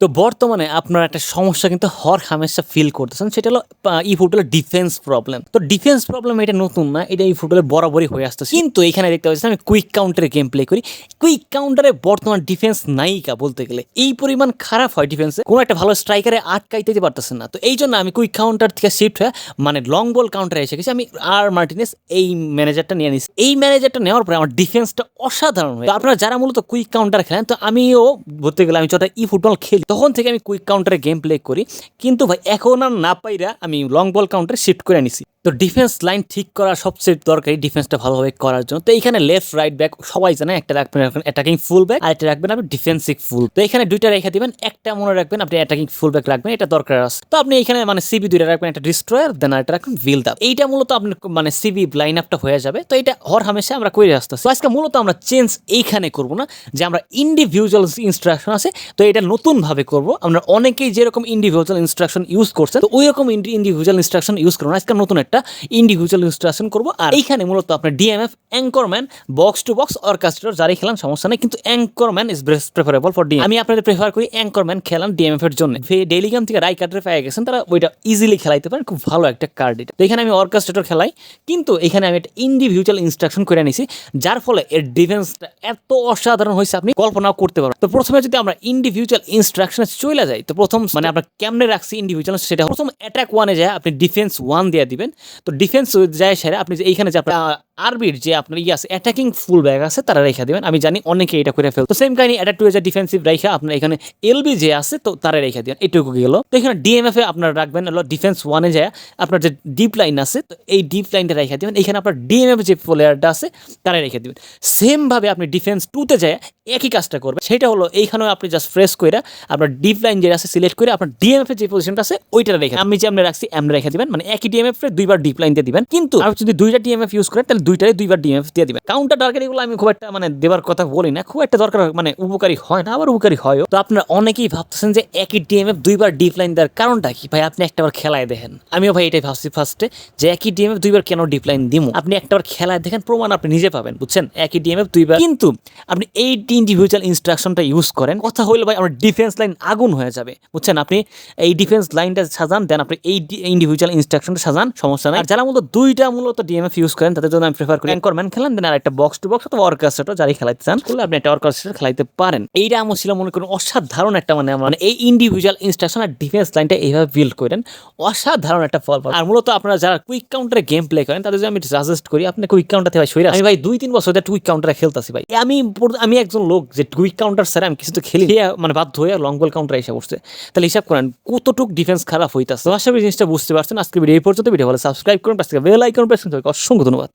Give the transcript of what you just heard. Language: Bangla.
তো বর্তমানে আপনার একটা সমস্যা কিন্তু হর হামেশা ফিল করতেছেন, সেটা হলো এই ফুটবলের ডিফেন্স প্রবলেম তো ডিফেন্স প্রবলেম এটা নতুন না, এটা এই ফুটবলের বরাবরই হয়ে আসতেছে। কিন্তু এখানে দেখতে পাচ্ছি আমি কুইক কাউন্টারে গেম প্লে করি। কুইক কাউন্টারে বর্তমান ডিফেন্স নাইকা বলতে গেলে, এই পরিমাণ খারাপ হয় ডিফেন্সে কোনো একটা ভালো স্ট্রাইকারে আটকাইতে যে পারতেছেন না। তো এই জন্য আমি কুইক কাউন্টার থেকে শিফট হয়ে মানে লং বল কাউন্টারে এসে গেছি, আমি আর মার্টিনেস এই ম্যানেজারটা নিয়ে নিছি। এই ম্যানেজারটা নেওয়ার পরে আমার ডিফেন্সটা অসাধারণ হয় আপনারা যারা মূলত কুইক কাউন্টার খেলেন, তো আমিও বলতে গেলে আমি যতটা ই ফুটবল খেলি তখন থেকে আমি কুইক কাউন্টারে গেম প্লে করি। কিন্তু ভাই, এখন আর না পাইরা আমি লং বল কাউন্টারে শিফট করে নিছি। তো ডিফেন্স লাইন ঠিক করা সবচেয়ে দরকারি ডিফেন্সটা ভালোভাবে করার জন্য। তো এখানে লেফট রাইট ব্যাক সবাই জানে একটা রাখবেন অ্যাটাকিং ফুল ব্যাক আর একটা রাখবেন আপনি ডিফেন্সিভ ফুল তো এখানে দুইটা রেখে দিবেন, একটা মনে রাখবেন আপনি অ্যাটাকিং ফুল ব্যাক রাখবেন, এটা দরকার আছে। তো আপনি এখানে মানে সিবি দুইটা রাখবেন, একটা ডিস্ট্রয়ার দেন আর একটা রাখবেন ভিল দাপ এইটা মূলত আপনার মানে সিবি লাইন আপটা হয়ে যাবে। তো এটা হর হামেশা আমরা করে আসতেছি। আজকে মূলত আমরা চেঞ্জ এইখানে করব না, যে আমরা ইন্ডিভিজুয়াল ইনস্ট্রাকশন আছে, তো এটা নতুনভাবে করব। আমরা অনেকেই যেরকম ইন্ডিভিজুয়াল ইনস্ট্রাকশন ইউজ করছে তো ওই রকম ইন্ডিভিজুয়াল ইনস্ট্রাকশন ইউজ করব আজকে নতুন একটা ইন্ডিভিজুয়াল ইনস্ট্রাকশন করব। আর এইখানে মূলত আপনার DMF anchorman box to box অর্কাস্ট্রার যারাই খেলান সমস্যা নেই। কিন্তু anchorman is best preferable for DM আমি আপনাদের প্রেফার করি অ্যাঙ্করম্যান খেলান ডিএমএফ এর জন্য। ডেইলি গেম থেকে রাই কার্ডের পেয়ে গেছেন তারা ওইটা ইজিলি খেলাইতে পারেন খুব ভালো একটা কার্ড এটা। এখানে আমি অর্কাস্ট্রেটর খেলাই কিন্তু এখানে আমি একটা ইন্ডিভিজুয়াল ইনস্ট্রাকশন করে নিছি যার ফলে এর ডিফেন্সটা এত অসাধারণ হয়েছে আপনি কল্পনাও করতে পারবেন তো প্রথমে যদি আমরা ইন্ডিভিজুয়াল ইনস্ট্রাকশনে চলে যাই তো প্রথম মানে আমরা কেমনে রাখছি ইন্ডিভিজুয়াল সেটা প্রথম অ্যাটাক ওয়ানে যায় আপনি ডিফেন্স ওয়ান দিয়ে দিবেন তো ডিফেন্স যায় সেরে। আপনি যে এইখানে যে আপনার আরবির যে আপনার ইয়ে আছে অ্যাটাকিং ফুল ব্যাগ আছে, তারা রেখে দেবেন। আমি জানি অনেকে এটা করে ফেল তো সেম কাহিনী এটা টু যে ডিফেন্সিভ রেখা, আপনার এখানে এলবি যে আছে, তো তারা রেখে দেবেন। এটুকু গেল। তো এখানে ডিএমএফ এ আপনার রাখবেন হলো ডিফেন্স ওয়ানে যায়, আপনার যে ডিপ লাইন আছে, তো এই ডিপ লাইনটা রেখে দেবেন। এখানে আপনার ডিএমএফ যে প্লেয়ারটা আছে, তারা রেখে দেবেন। সেম ভাবে আপনি ডিফেন্স টুতে যায়, একই কাজটা করবেন। সেটা হলো, এইখানেও আপনি জাস্ট ফ্রেশ করে আপনার ডিপ লাইন যে আছে সিলেক্ট করে আপনার ডিএমএফ যে পজিশনটা আছে ওইটা রেখে আমি যে আমরা রাখছি আমরা রেখে দেবেন। মানে একই ডিএমএফ দুইবার ডিপ লাইন দিয়ে দিবেন। কিন্তু আপনি যদি দুইটা ডিএমএফ ইউজ করেন, তাহলে দুইটারে দুইবার ডিএমএফ দিয়ে দিবেন। কাউন্টার টার্গেট এগুলো আমি খুব একটা মানে দেওয়ার কথা বলি না, খুব একটা দরকার মানে উপকারী হয় না, আবার উপকারী হয়ও। তো আপনারা অনেকেই ভাবতেছেন যে একই ডিএমএফ দুইবার ডিপ লাইন দেওয়ার কারণটা কি? ভাই, আপনি একটাবার খেলায় দেখেন। আমিও ভাই এটাই ভাবছি ফার্স্টে যে একই ডিএমএফ দুইবার কেন ডিপ লাইন দিব আপনি একটাবার খেলায় দেখেন, প্রমাণ আপনি নিজে পাবেন, বুঝছেন? একই ডিএমএফ দুইবার। কিন্তু আপনি এই ইন্ডিভিজুয়াল ইনস্ট্রাকশনটা ইউজ করেন, কথা হইল ভাই আমার ডিফেন্স লাইন আগুন হয়ে যাবে, বুঝছেন? আপনি এই ডিফেন্স লাইনটা সাজান দেন আপনি এই ইন্ডিভিজুয়াল ইনস্ট্রাকশনটা সাজান, সমস্যা নাই। যারা মূলত দুইটা মূলত ডিএমএফ ইউজ করেন, তাদের জন্য আমি প্রেফার করি অ্যাঙ্করম্যান খেলেন দেন আর একটা বক্স টু বক্স অথবা অর্কাস্ট্রেটর যারাই খেলাইতে চান, করলে আপনি একটা অর্কাস্ট্রেটর খেলাইতে পারেন। এইটা আমার ছিল মনে করুন অসাধারণ একটা মানে মানে এই ইন্ডিভিজুয়াল ইনস্ট্রাকশন আর ডিফেন্স লাইনটা এইভাবে বিল্ড করেন, অসাধারণ একটা ফল আর মূলত আপনারা যারা কুইক কাউন্টারে গেম প্লে করেন, তাদের আমি সাজেস্ট করি, আপনি কুইক কাউন্টার ভাই সইরা আমি ভাই দুই, তিন বছর ধরে কুইক কাউন্টারে খেলতেছি ভাই। আমি আমি একজন লোক যে কুইক কাউন্টার স্যার আমি কিছু তো খেলি। মানে বাধ্য হয়ে লং বল কাউন্টার এসে বসছে তাহলে হিসাব করেন, কতটুক ডিফেন্স খারাপ হইতাছে। আশা করি জিনিসটা বুঝতে পারছেন। আজকে ভিডিও এই পর্যন্ত। ভিডিও ভালো সাবস্ক্রাইব করুন, পাশ বেল আইকন প্রেস করুন। অসংখ্য ধন্যবাদ।